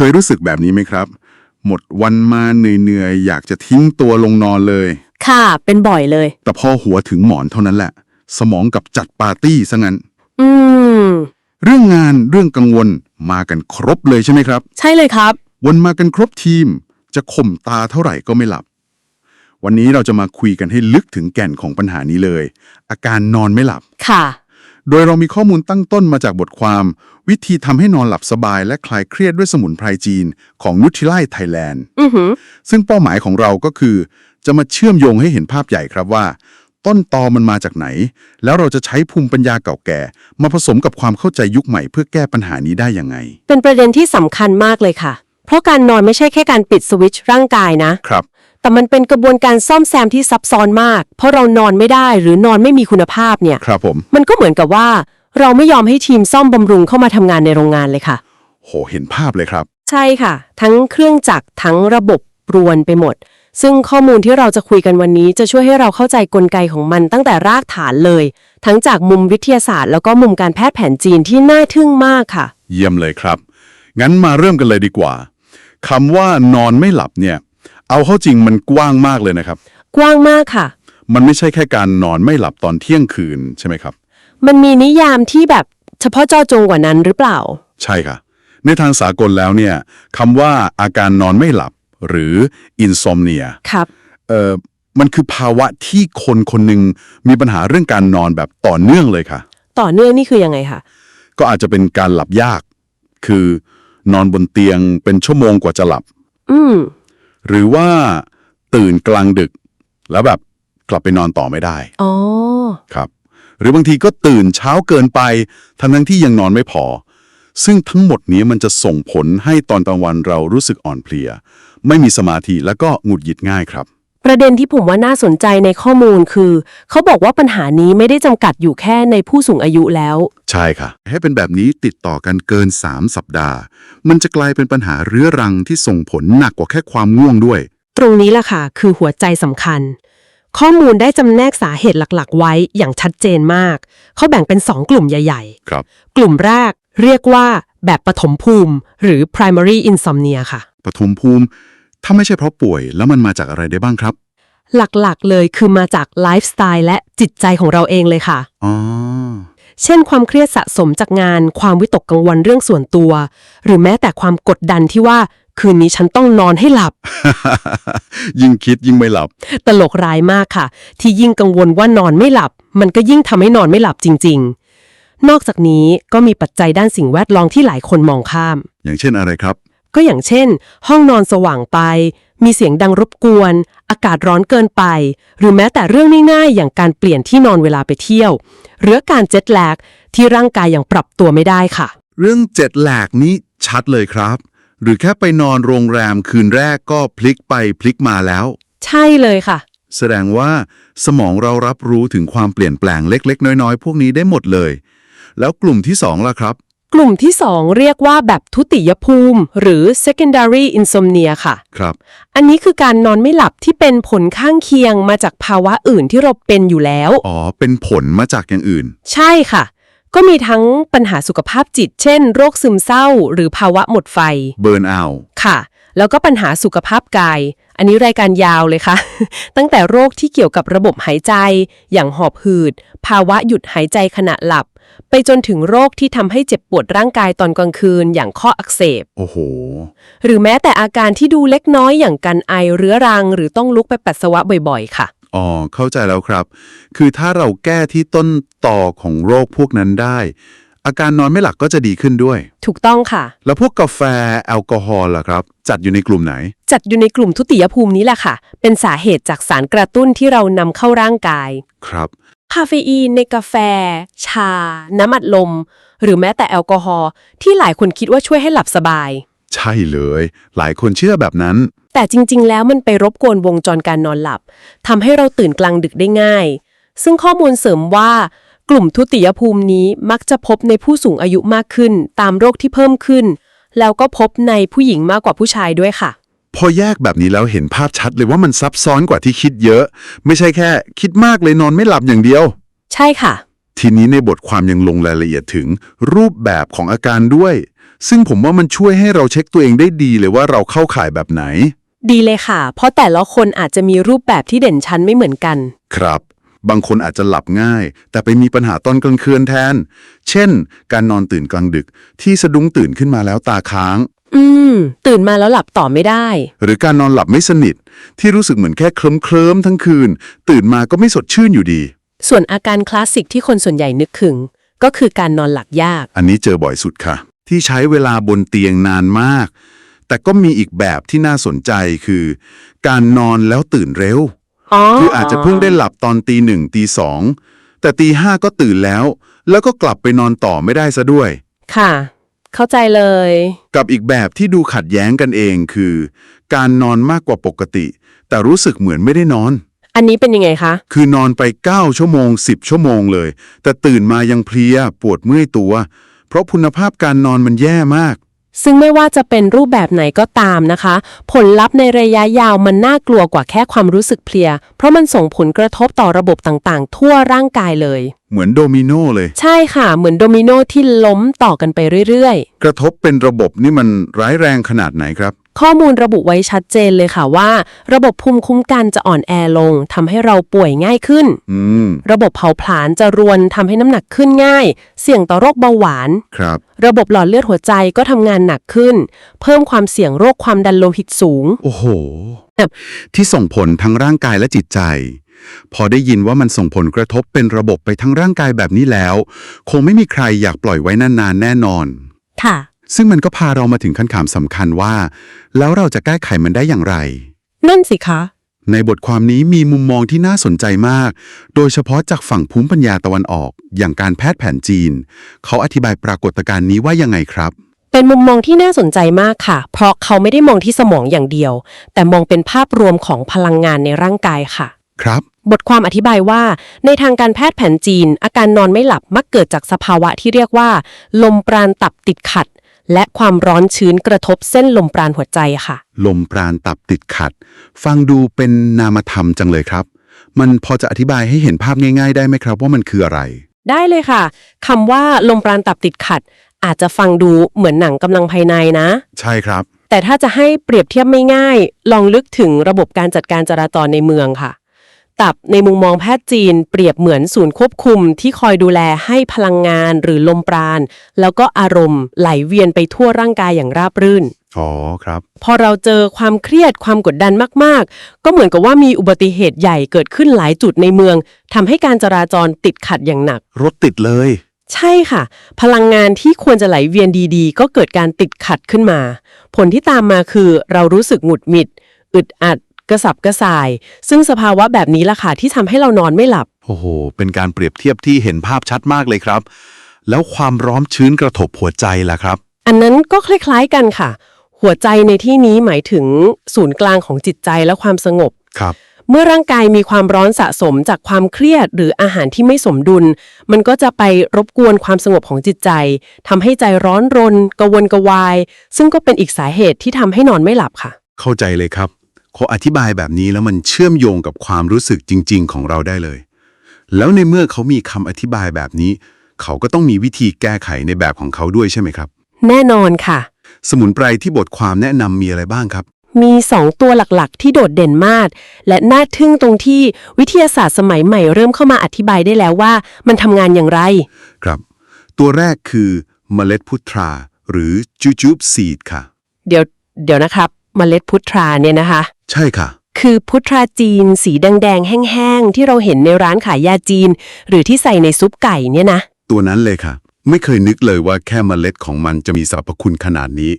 เคยรู้สึกแบบนี้ไหมครับ หมดวันมาเหนื่อยๆ อยากจะทิ้งตัวลงนอนเลย ค่ะ เป็นบ่อยเลย แต่พอหัวถึงหมอนเท่านั้นแหละ สมองกับจัดปาร์ตี้ซะงั้น อืม เรื่องงานเรื่องกังวลมากันครบเลยใช่ไหมครับ ใช่เลยครับวนมากันครบทีม จะข่มตาเท่าไหร่ก็ไม่หลับ วันนี้เราจะมาคุยกันให้ลึกถึงแก่นของปัญหานี้เลย อาการนอนไม่หลับ ค่ะ โดยเรามีข้อมูลตั้งต้นมาจากบทความ วิธีทำให้นอนหลับสบายและคลายเครียดด้วยสมุนไพรจีนของนุช i ไลไทยแลนด์อือหือซึ่งเป้าหมายของเราก็คือ จะมาเชื่อมโยงให้เห็นภาพใหญ่ครับว่า ต้นตอมันมาจากไหน แล้วเราจะใช้ภูมิปัญญาเก่าแก่ มาผสมกับความเข้าใจยุคใหม่เพื่อแก้ปัญหานี้ได้ยังไง เป็นประเด็นที่สำคัญมากเลยค่ะ เพราะการนอนไม่ใช่แค่การปิดสวิตช์ร่างกายนะครับ แต่มันเป็นกระบวนการซ่อมแซมที่ซับซ้อนมาก เพราะเรานอนไม่ได้หรือนอนไม่มีคุณภาพเนี่ย ครับผม มันก็เหมือนกับว่า เราไม่ยอมให้ทีมซ่อมบำรุงเข้ามาทำงานในโรงงานเลยค่ะ โห เห็นภาพเลยครับ ใช่ค่ะ ทั้งเครื่องจักรทั้งระบบรวนไปหมด ซึ่งข้อมูลที่เราจะคุยกันวันนี้ จะช่วยให้เราเข้าใจกลไกของมันตั้งแต่รากฐานเลย ทั้งจากมุมวิทยาศาสตร์ แล้วก็มุมการแพทย์แผนจีนที่น่าทึ่งมากค่ะ เยี่ยมเลยครับ งั้นมาเริ่มกันเลยดีกว่าคำว่านอนไม่หลับเนี่ย เอาเข้าจริงมันกว้างมากเลยนะครับ กว้างมากค่ะ มันไม่ใช่แค่การนอนไม่หลับตอนเที่ยงคืนใช่ไหมครับ มันมีนิยามที่แบบเฉพาะเจาะจงกว่านั้นหรือเปล่า ใช่ค่ะ ในทางสากลแล้วเนี่ยคำว่าอาการนอนไม่หลับหรือ insomnia ครับ เอ่อมันคือภาวะที่คนคนหนึ่งมีปัญหาเรื่องการนอนแบบต่อเนื่องเลยค่ะ ต่อเนื่องนี่คือยังไงคะก็อาจจะเป็นการหลับยาก คือนอนบนเตียงเป็นชั่วโมงกว่าจะหลับ อืม หรือว่าตื่นกลางดึก แล้วแบบกลับไปนอนต่อไม่ได้อ๋อครับ หรือบางทีก็ตื่นเช้าเกินไป ทั้งทั้งๆที่ยังนอนไม่พอ ซึ่งทั้งหมดนี้มันจะส่งผลให้ตอนกลางวันเรารู้สึกอ่อนเพลีย ไม่มีสมาธิแล้วก็หงุดหงิดง่ายครับ ประเด็นที่ผมว่าน่าสนใจในข้อมูลคือ เขาบอกว่าปัญหานี้ไม่ได้จำกัดอยู่แค่ในผู้สูงอายุแล้ว ใช่ค่ะ ให้เป็นแบบนี้ติดต่อกันเกิน 3 สัปดาห์ มันจะกลายเป็นปัญหาเรื้อรังที่ส่งผลหนักกว่าแค่ความง่วงด้วย ตรงนี้ล่ะค่ะ คือหัวใจสำคัญ ข้อมูลได้จำแนกสาเหตุหลักๆ ไว้อย่างชัดเจนมาก เขาแบ่งเป็น 2 กลุ่มใหญ่ครับ ๆ กลุ่มแรกเรียกว่าแบบปฐมภูมิ หรือ primary insomnia ค่ะ ปฐมภูมิ ถ้าไม่ใช่เพราะป่วยแล้วมันมาจากอะไรได้บ้างครับ หลักๆ เลยคือมาจากไลฟ์สไตล์และจิตใจของเราเองเลยค่ะ อ๋อ เช่น ความเครียดสะสมจากงาน ความวิตกกังวลเรื่องส่วนตัว หรือแม้แต่ความกดดันที่ว่า คืนนี้ฉันต้องนอนให้หลับ ยิ่งคิดยิ่งไม่หลับ ตลกร้ายมากค่ะ ที่ยิ่งกังวลว่านอนไม่หลับ มันก็ยิ่งทำให้นอนไม่หลับจริง ๆ นอกจากนี้ก็มีปัจจัยด้านสิ่งแวดล้อมที่หลายคนมองข้าม อย่างเช่นอะไรครับ ก็อย่างเช่น ห้องนอนสว่างไป มีเสียงดังรบกวน อากาศร้อนเกินไป หรือแม้แต่เรื่องง่ายๆ อย่างการเปลี่ยนที่นอนเวลาไปเที่ยว หรือการเจ็ตแลกที่ร่างกายยังปรับตัวไม่ได้ค่ะ เรื่องเจ็ดแหลกนี้ชัดเลยครับ หรือแค่ไปนอนโรงแรมคืนแรกก็พลิกไปพลิกมาแล้ว ใช่เลยค่ะ แสดงว่าสมองเรารับรู้ถึงความเปลี่ยนแปลงเล็ก ๆ น้อย ๆ พวกนี้ได้หมดเลย แล้วกลุ่มที่สองล่ะครับ กลุ่มที่ 2 เรียกว่าแบบทุติยภูมิ หรือ secondary insomnia ค่ะ ครับ อันนี้คือการนอนไม่หลับที่เป็นผลข้างเคียงมาจากภาวะอื่นที่เราเป็นอยู่แล้ว อ๋อ เป็นผลมาจากอย่างอื่น ใช่ค่ะ ก็มีทั้งปัญหาสุขภาพจิต เช่น โรคซึมเศร้า หรือภาวะหมดไฟ เบิร์นเอาค่ะ แล้วก็ปัญหาสุขภาพกาย อันนี้รายการยาวเลยค่ะ ตั้งแต่โรคที่เกี่ยวกับระบบหายใจ อย่างหอบหืด ภาวะหยุดหายใจขณะหลับ ไปจนถึงโรคที่ทำให้เจ็บปวดร่างกายตอนกลางคืนอย่างข้ออักเสบ โอ้โห หรือแม้แต่อาการที่ดูเล็กน้อยอย่างการไอเรื้อรัง หรือต้องลุกไปปัสสาวะบ่อย ๆ ค่ะ อ๋อ เข้าใจแล้วครับ คือถ้าเราแก้ที่ต้นต่อของโรคพวกนั้นได้ อาการนอนไม่หลับก็จะดีขึ้นด้วย ถูกต้องค่ะ แล้วพวกกาแฟแอลกอฮอล์ล่ะครับ จัดอยู่ในกลุ่มไหน จัดอยู่ในกลุ่มทุติยภูมินี้แหละค่ะ เป็นสาเหตุจากสารกระตุ้นที่เรานำเข้าร่างกาย ครับ คาเฟอีนในกาแฟ ชา น้ำอัดลม หรือแม้แต่แอลกอฮอล์ที่หลายคนคิดว่าช่วยให้หลับสบาย ใช่เลย หลายคนเชื่อแบบนั้น แต่จริง ๆ แล้วมันไปรบกวนวงจรการนอนหลับทำให้เราตื่นกลางดึกได้ง่าย ซึ่งข้อมูลเสริมว่ากลุ่มทุติยภูมินี้มักจะพบในผู้สูงอายุมากขึ้น ตามโรคที่เพิ่มขึ้น แล้วก็พบในผู้หญิงมากกว่าผู้ชายด้วยค่ะ พอแยกแบบนี้แล้วเห็นภาพชัดเลยว่ามันซับซ้อนกว่าที่คิดเยอะ ไม่ใช่แค่ คิดมากเลยนอนไม่หลับอย่างเดียว ใช่ค่ะ ทีนี้ในบทความยังลงรายละเอียดถึงรูปแบบของอาการด้วย ซึ่งผมว่ามันช่วยให้เราเช็คตัวเองได้ดีเลยว่าเราเข้าข่ายแบบไหน ดีเลยค่ะ เพราะแต่ละคนอาจจะมีรูปแบบที่เด่นชันไม่เหมือนกัน ครับ บางคนอาจจะหลับง่าย แต่ไปมีปัญหาตอนกลางคืนแทน เช่น การนอนตื่นกลางดึกที่สะดุ้งตื่นขึ้นมาแล้วตาค้าง อืม ตื่นมาแล้วหลับต่อไม่ได้ หรือการนอนหลับไม่สนิท ที่รู้สึกเหมือนแค่เคลิ้มเคลิ้มๆทั้งคืน ตื่นมาก็ไม่สดชื่นอยู่ดี ส่วนอาการคลาสสิกที่คนส่วนใหญ่นึกถึง ก็คือการนอนหลับยาก อันนี้เจอบ่อยสุดค่ะ ที่ใช้เวลาบนเตียงนานมาก แต่ก็มีอีกแบบที่น่าสนใจคือ การนอนแล้วตื่นเร็ว อ๋อคืออาจจะเพิ่งได้หลับตอนตีหนึ่งตีสองแต่ตีห้าก็ตื่นแล้ว แล้วก็กลับไปนอนต่อไม่ได้ซะด้วย ค่ะ เข้าใจเลย กับอีกแบบที่ดูขัดแย้งกันเองคือ การนอนมากกว่าปกติ แต่รู้สึกเหมือนไม่ได้นอน อันนี้เป็นยังไงคะ คือนอนไป 9 ชั่วโมง 10 ชั่วโมงเลย แต่ตื่นมายังเพลียปวดเมื่อยตัว เพราะคุณภาพการนอนมันแย่มาก ซึ่งไม่ว่าจะเป็นรูปแบบไหนก็ตามนะคะ ผลลัพธ์ในระยะยาวมันน่ากลัวกว่าแค่ความรู้สึกเพลีย เพราะมันส่งผลกระทบต่อระบบต่างๆ ทั่วร่างกายเลย เหมือนโดมิโนเลย ใช่ค่ะ เหมือนโดมิโนที่ล้มต่อกันไปเรื่อยกระทบเป็นระบบนี่มันร้ายแรงขนาดไหนครับๆ ข้อมูลระบุไว้ชัดเจนเลยค่ะว่า ระบบภูมิคุ้มกันจะอ่อนแอลงทำให้เราป่วยง่ายขึ้นอืมระบบเผาผลาญจะรวนทำให้น้ำหนักขึ้นง่าย เสี่ยงต่อโรคเบาหวานครับ ระบบหลอดเลือดหัวใจก็ทำงานหนักขึ้น เพิ่มความเสี่ยงโรคความดันโลหิตสูง โอ้โหที่ส่งผลทั้งร่างกายและจิตใจ พอได้ยินว่ามันส่งผลกระทบเป็นระบบไปทั้งร่างกายแบบนี้แล้ว คงไม่มีใครอยากปล่อยไว้นานๆแน่นอน ค่ะ ซึ่งมันก็พาเรามาถึงคำถามสำคัญว่า แล้วเราจะแก้ไขมันได้อย่างไร นั่นสิคะ ในบทความนี้มีมุมมองที่น่าสนใจมาก โดยเฉพาะจากฝั่งภูมิปัญญาตะวันออก อย่างการแพทย์แผนจีน เขาอธิบายปรากฏการณ์นี้ว่ายังไงครับ เป็นมุมมองที่น่าสนใจมากค่ะ เพราะเขาไม่ได้มองที่สมองอย่างเดียว แต่มองเป็นภาพรวมของพลังงานในร่างกายค่ะ ครับ บทความอธิบายว่า ในทางการแพทย์แผนจีน อาการนอนไม่หลับมักเกิดจากสภาวะที่เรียกว่า ลมปราณตับติดขัด และความร้อนชื้นกระทบเส้นลมปราณหัวใจค่ะ ลมปราณตับติดขัด ฟังดูเป็นนามธรรมจังเลยครับ มันพอจะอธิบายให้เห็นภาพง่าย ๆ ได้ไหมครับ ว่ามันคืออะไร ได้เลยค่ะคำว่าลมปราณตับติดขัด อาจจะฟังดูเหมือนหนังกำลังภายในนะ ใช่ครับ แต่ถ้าจะให้เปรียบเทียบไม่ง่าย ลองลึกถึงระบบการจัดการจราจรในเมืองค่ะ ตับในมุมมองแพทย์จีน เปรียบเหมือนศูนย์ควบคุมที่คอยดูแลให้พลังงานหรือลมปราณ แล้วก็อารมณ์ไหลเวียนไปทั่วร่างกายอย่างราบรื่น อ๋อครับ พอเราเจอความเครียดความกดดันมาก ๆ ก็เหมือนกับว่ามีอุบัติเหตุใหญ่เกิดขึ้นหลายจุดในเมืองทำให้การจราจรติดขัดอย่างหนัก รถติดเลย ใช่ค่ะ พลังงานที่ควรจะไหลเวียนดีๆ ก็เกิดการติดขัดขึ้นมา ผลที่ตามมาคือเรารู้สึกหงุดหงิด อึดอัด กระสับกระส่าย ซึ่งสภาวะแบบนี้ล่ะค่ะที่ทำให้เรานอนไม่หลับ โอ้โห เป็นการเปรียบเทียบที่เห็นภาพชัดมากเลยครับ แล้วความร้อนชื้นกระทบหัวใจล่ะครับ อันนั้นก็คล้ายๆกันค่ะ หัวใจในที่นี้หมายถึงศูนย์กลางของจิตใจและความสงบ ครับ เมื่อร่างกายมีความร้อนสะสมจากความเครียด หรืออาหารที่ไม่สมดุล มันก็จะไปรบกวนความสงบของจิตใจทำให้ใจร้อนรนกระวนกระวาย ซึ่งก็เป็นอีกสาเหตุที่ทำให้นอนไม่หลับค่ะ เข้าใจเลยครับ เขาอธิบายแบบนี้แล้วมันเชื่อมโยงกับความรู้สึกจริง ๆ ของเราได้เลย แล้วในเมื่อเขามีคำอธิบายแบบนี้ เขาก็ต้องมีวิธีแก้ไขในแบบของเขาด้วยใช่ไหมครับ แน่นอนค่ะ สมุนไพรที่บทความแนะนำมีอะไรบ้างครับ มีสองตัวหลักๆ ที่โดดเด่นมาก และน่าทึ่งตรงที่วิทยาศาสตร์สมัยใหม่เริ่มเข้ามาอธิบายได้แล้วว่า มันทำงานอย่างไร ครับ ตัวแรกคือเมล็ดพุทราหรือจูจูบซีดค่ะ เดี๋ยวเดี๋ยวนะครับมเมล็ดพุทราเนี่ยนะคะใช่ค่ะ คือพุทราจีน สีแดงๆ แห้งๆ ที่เราเห็นในร้านขายยาจีน หรือที่ใส่ในซุปไก่เนี่ยนะ ตัวนั้นเลยค่ะ ไม่เคยนึกเลยว่าแค่เมล็ดของมันจะมีสรรพคุณขนาดนี้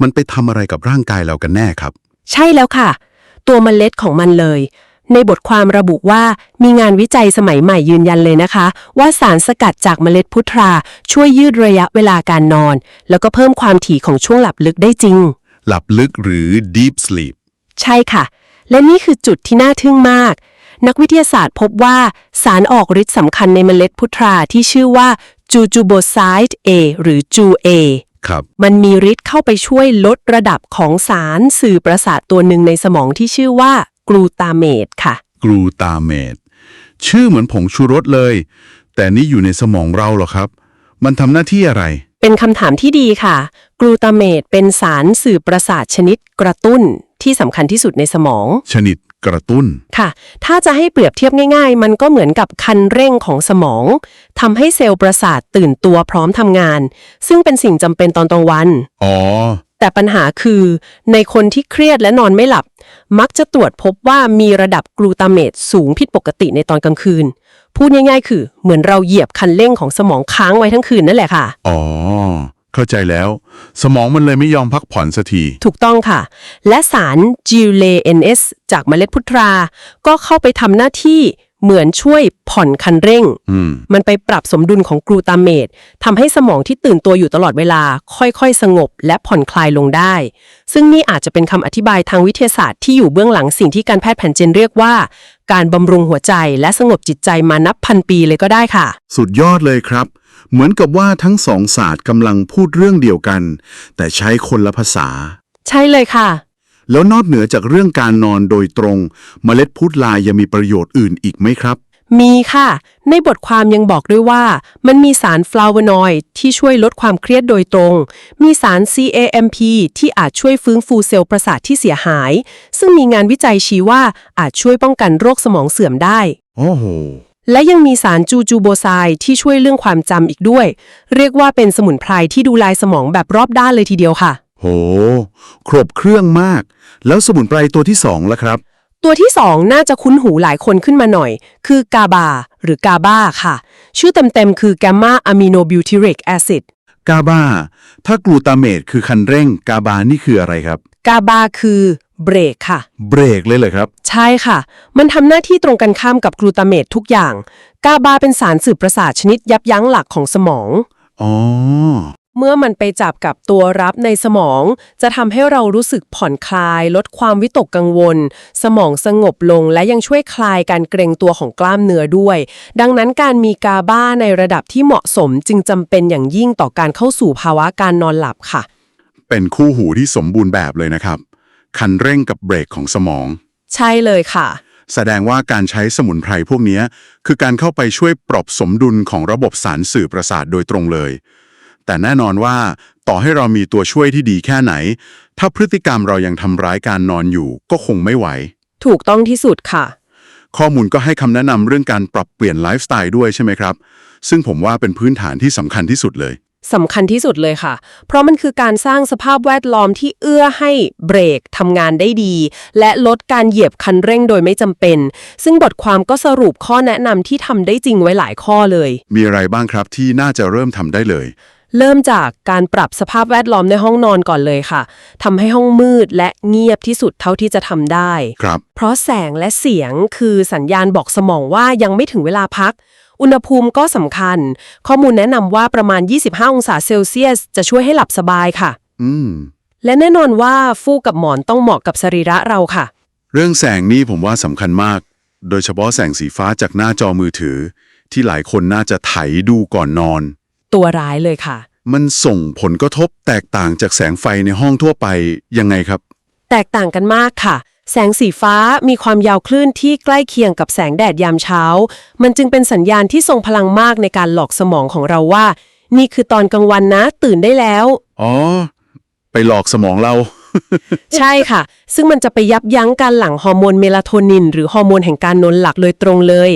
มันไปทำอะไรกับร่างกายเรากันแน่ครับ ใช่แล้วค่ะ ตัวเมล็ดของมันเลย ในบทความระบุว่ามีงานวิจัยสมัยใหม่ยืนยันเลยนะคะ ว่าสารสกัดจากเมล็ดพุทราช่วยยืดระยะเวลาการนอน แล้วก็เพิ่มความถี่ของช่วงหลับลึกได้จริง หลับลึกหรือ deep sleep ใช่ค่ะ และนี่คือจุดที่น่าทึ่งมาก นักวิทยาศาสตร์พบว่าสารออกฤทธิ์สำคัญในเมล็ดพุทราที่ชื่อว่าจูจูโบไซด์ A หรือจูเอครับมันมีฤทธิ์เข้าไปช่วยลดระดับของสารสื่อประสาทตัวหนึ่งในสมองที่ชื่อว่ากลูตาเมตค่ะ กลูตาเมตชื่อเหมือนผงชูรสเลย แต่นี่อยู่ในสมองเราเหรอครับ มันทำหน้าที่อะไร เป็นคำถามที่ดีค่ะ กลูตาเมตเป็นสารสื่อประสาทชนิดกระตุ้น ที่สำคัญที่สุดในสมอง ชนิดกระตุ้น ค่ะ ถ้าจะให้เปรียบเทียบง่ายๆ มันก็เหมือนกับคันเร่งของสมองทำให้เซลล์ประสาทตื่นตัวพร้อมทำงาน ซึ่งเป็นสิ่งจำเป็นตอนกลางวัน อ๋อ แต่ปัญหาคือ ในคนที่เครียดและนอนไม่หลับ มักจะตรวจพบว่ามีระดับกลูตาเมตสูงผิดปกติในตอนกลางคืน พูดง่ายๆ คือ เหมือนเราเหยียบคันเร่งของสมองค้างไว้ทั้งคืนนั่นแหละค่ะ อ๋อ เข้าใจแล้ว สมองมันเลยไม่ยอมพักผ่อนสักที ถูกต้องค่ะ และสาร g l a n s จากเมล็ดพุทรา ก็เข้าไปทำหน้าที่ เหมือนช่วยผ่อนคันเร่งอืมมันไปปรับสมดุลของกลูตาเมตทำให้สมองที่ตื่นตัวอยู่ตลอดเวลา ค่อยๆ สงบและผ่อนคลายลงได้ ซึ่งนี่อาจจะเป็นคำอธิบายทางวิทยาศาสตร์ที่อยู่เบื้องหลังสิ่งที่การแพทย์แผนจีนเรียกว่า การบำรุงหัวใจและสงบจิตใจมานับพันปีเลยก็ได้ค่ะ สุดยอดเลยครับ เหมือนกับว่าทั้งสองศาสตร์กำลังพูดเรื่องเดียวกัน แต่ใช้คนละภาษา ใช่เลยค่ะ แล้วนอกเหนือจากเรื่องการนอนโดยตรง เมล็ดพุทรายังมีประโยชน์อื่นอีกไหมครับ มีค่ะ ในบทความยังบอกด้วยว่า มันมีสารฟลาโวนอยด์ที่ช่วยลดความเครียดโดยตรง มีสาร CAMP ที่อาจช่วยฟื้นฟูเซลล์ประสาทที่เสียหาย ซึ่งมีงานวิจัยชี้ว่าอาจช่วยป้องกันโรคสมองเสื่อมได้ โอ้โหและยังมีสารจูจูโบไซด์ที่ช่วยเรื่องความจำอีกด้วย เรียกว่าเป็นสมุนไพรที่ดูแลสมองแบบรอบด้านเลยทีเดียวค่ะ โห ครบเครื่องมาก แล้วสมุนไพรตัวที่สองล่ะครับ ตัวที่2น่าจะคุ้นหูหลายคนขึ้นมาหน่อย คือกาบา หรือกาบาค่ะ ชื่อเต็มๆ คือแกมมาอะมิโนบิวทิริกแอซิดกาบา ถ้ากลูตาเมตคือคันเร่ง กาบานี่คืออะไรครับ กาบาคือเบรกค่ะ เบรกเลยเหรอครับ ใช่ค่ะ มันทำหน้าที่ตรงกันข้ามกับกลูตาเมตทุกอย่าง กาบาเป็นสารสื่อประสาทชนิดยับยั้งหลักของสมอง อ๋อ เมื่อมันไปจับกับตัวรับในสมอง จะทำให้เรารู้สึกผ่อนคลาย ลดความวิตกกังวล สมองสงบลงและยังช่วยคลายการเกรงตัวของกล้ามเนื้อด้วย ดังนั้นการมีกาบ้าในระดับที่เหมาะสมจึงจำเป็นอย่างยิ่งต่อการเข้าสู่ภาวะการนอนหลับค่ะ เป็นคู่หูที่สมบูรณ์แบบเลยนะครับ คันเร่งกับเบรกของสมอง ใช่เลยค่ะ แสดงว่าการใช้สมุนไพรพวกเนี้ยคือการเข้าไปช่วยปรับสมดุลของระบบสารสื่อประสาทโดยตรงเลย แต่แน่นอนว่าต่อให้เรามีตัวช่วยที่ดีแค่ไหน ถ้าพฤติกรรมเรายังทำร้ายการนอนอยู่ก็คงไม่ไหว ถูกต้องที่สุดค่ะ ข้อมูลก็ให้คำแนะนำเรื่องการปรับเปลี่ยนไลฟ์สไตล์ด้วยใช่ไหมครับ ซึ่งผมว่าเป็นพื้นฐานที่สำคัญที่สุดเลยสำคัญที่สุดเลยค่ะ เพราะมันคือการสร้างสภาพแวดล้อมที่เอื้อให้เบรกทำงานได้ดี และลดการเหยียบคันเร่งโดยไม่จำเป็น ซึ่งบทความก็สรุปข้อแนะนำที่ทำได้จริงไว้หลายข้อเลย มีอะไรบ้างครับที่น่าจะเริ่มทำได้เลย เริ่มจากการปรับสภาพแวดล้อมในห้องนอนก่อนเลยค่ะทำให้ห้องมืดและเงียบที่สุดเท่าที่จะทำได้ ครับ เพราะแสงและเสียงคือสัญญาณบอกสมองว่ายังไม่ถึงเวลาพัก อุณหภูมิก็สำคัญ ข้อมูลแนะนำว่าประมาณ 25 องศาเซลเซียส จะช่วยให้หลับสบายค่ะ อืม และแน่นอนว่าฟูกกับหมอนต้องเหมาะกับสรีระเราค่ะ เรื่องแสงนี่ผมว่าสำคัญมาก โดยเฉพาะแสงสีฟ้าจากหน้าจอมือถือ ที่หลายคนน่าจะไถดูก่อนนอน ตัวร้ายเลยค่ะ มันส่งผลกระทบแตกต่างจากแสงไฟในห้องทั่วไปยังไงครับ แตกต่างกันมากค่ะ แสงสีฟ้ามีความยาวคลื่นที่ใกล้เคียงกับแสงแดดยามเช้า มันจึงเป็นสัญญาณที่ทรงพลังมากในการหลอกสมองของเราว่า นี่คือตอนกลางวันนะ ตื่นได้แล้ว อ๋อ ไปหลอกสมองเรา ใช่ค่ะ ซึ่งมันจะไปยับยั้งการหลั่งฮอร์โมนเมลาโทนิน หรือฮอร์โมนแห่งการนอนหลับเลยตรงเลย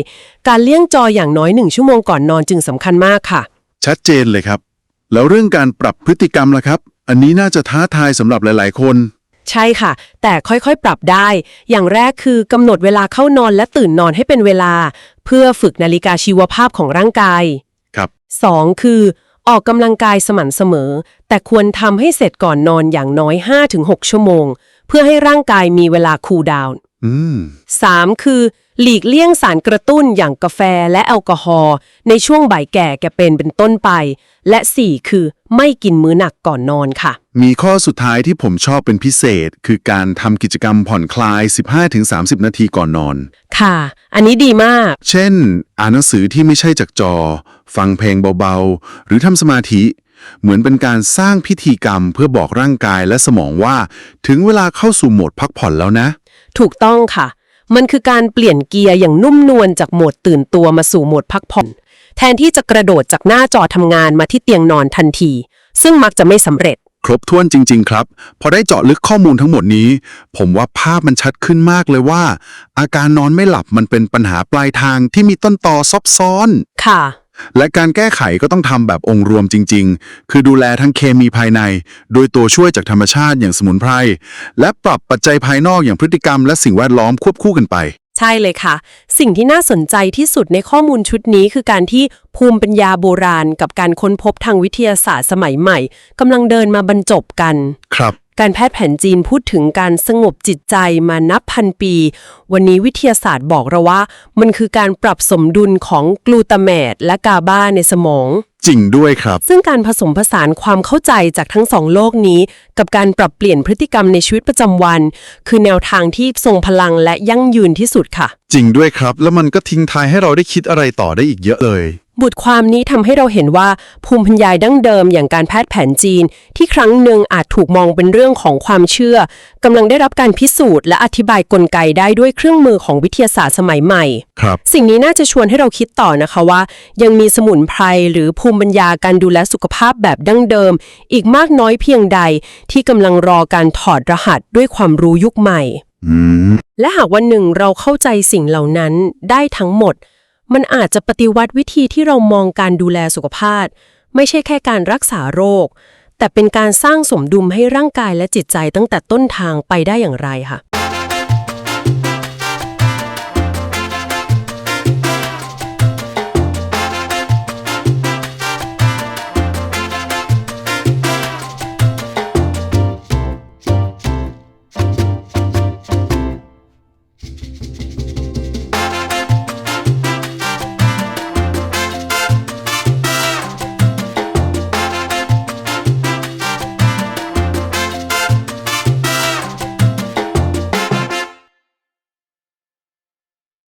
การเลี่ยงจออย่างน้อยหนึ่งชั่วโมงก่อนนอนจึงสำคัญมากค่ะ ชัดเจนเลยครับ แล้วเรื่องการปรับพฤติกรรมล่ะครับ อันนี้น่าจะท้าทายสำหรับหลาย ๆ คน ใช่ค่ะ แต่ค่อยๆ ปรับได้ อย่างแรกคือกำหนดเวลาเข้านอนและตื่นนอนให้เป็นเวลา เพื่อฝึกนาฬิกาชีวภาพของร่างกายครับ 2. คือ ออกกำลังกายสม่ำเสมอ แต่ควรทำให้เสร็จก่อนนอนอย่างน้อย 5-6 ชั่วโมง เพื่อให้ร่างกายมีเวลาคูลดาวน์ อืม 3. คือ หลีกเลี่ยงสารกระตุ้นอย่างกาแฟและแอลกอฮอล์ในช่วงบ่ายแก่แกเป็นเป็นต้นไป และ 4. คือไม่กินมื้อหนักก่อนนอนค่ะ มีข้อสุดท้ายที่ผมชอบเป็นพิเศษ คือการทำกิจกรรมผ่อนคลาย 15-30 นาทีก่อนนอน ค่ะ อันนี้ดีมาก เช่น อ่านหนังสือที่ไม่ใช่จากจอ ฟังเพลงเบาๆ หรือทำสมาธิ เหมือนเป็นการสร้างพิธีกรรมเพื่อบอกร่างกายและสมองว่า ถึงเวลาเข้าสู่โหมดพักผ่อนแล้วนะ ถูกต้องค่ะ มันคือการเปลี่ยนเกียร์อย่างนุ่มนวลจากโหมดตื่นตัวมาสู่โหมดพักผ่อน แทนที่จะกระโดดจากหน้าจอทำงานมาที่เตียงนอนทันที ซึ่งมักจะไม่สำเร็จ ครบถ้วนจริง ๆ ครับ พอได้เจาะลึกข้อมูลทั้งหมดนี้ ผมว่าภาพมันชัดขึ้นมากเลยว่า อาการนอนไม่หลับมันเป็นปัญหาปลายทางที่มีต้นตอซับซ้อน ค่ะ และการแก้ไขก็ต้องทำแบบองค์รวมจริง ๆ คือดูแลทั้งเคมีภายใน โดยตัวช่วยจากธรรมชาติอย่างสมุนไพร และปรับปัจจัยภายนอกอย่างพฤติกรรมและสิ่งแวดล้อมควบคู่กันไป ใช่เลยค่ะ สิ่งที่น่าสนใจที่สุดในข้อมูลชุดนี้คือการที่ภูมิปัญญาโบราณ กับการค้นพบทางวิทยาศาสตร์สมัยใหม่กำลังเดินมาบรรจบกัน ครับ การแพทย์แผนจีนพูดถึงการสงบจิตใจมานับพันปี วันนี้วิทยาศาสตร์บอกเราว่า มันคือการปรับสมดุลของกลูตาเมตและกาบาในสมอง จริงด้วยครับ ซึ่งการผสมผสานความเข้าใจจากทั้งสองโลกนี้ กับการปรับเปลี่ยนพฤติกรรมในชีวิตประจำวัน คือแนวทางที่ทรงพลังและยั่งยืนที่สุดค่ะ จริงด้วยครับ แล้วมันก็ทิ้งท้ายให้เราได้คิดอะไรต่อได้อีกเยอะเลย บทความนี้ทำให้เราเห็นว่าภูมิปัญญาดั้งเดิมอย่างการแพทย์แผนจีน ที่ครั้งหนึ่งอาจถูกมองเป็นเรื่องของความเชื่อกำลังได้รับการพิสูจน์และอธิบายกลไกได้ด้วยเครื่องมือของวิทยาศาสตร์สมัยใหม่ ครับ สิ่งนี้น่าจะชวนให้เราคิดต่อนะคะว่า ยังมีสมุนไพรหรือภูมิปัญญาการดูแลสุขภาพแบบดั้งเดิม อีกมากน้อยเพียงใด ที่กำลังรอการถอดรหัสด้วยความรู้ยุคใหม่อืมและหากวันหนึ่งเราเข้าใจสิ่งเหล่านั้นได้ทั้งหมด มันอาจจะปฏิวัติวิธีที่เรามองการดูแลสุขภาพ ไม่ใช่แค่การรักษาโรค แต่เป็นการสร้างสมดุลให้ร่างกายและจิตใจตั้งแต่ต้นทางไปได้อย่างไรค่ะ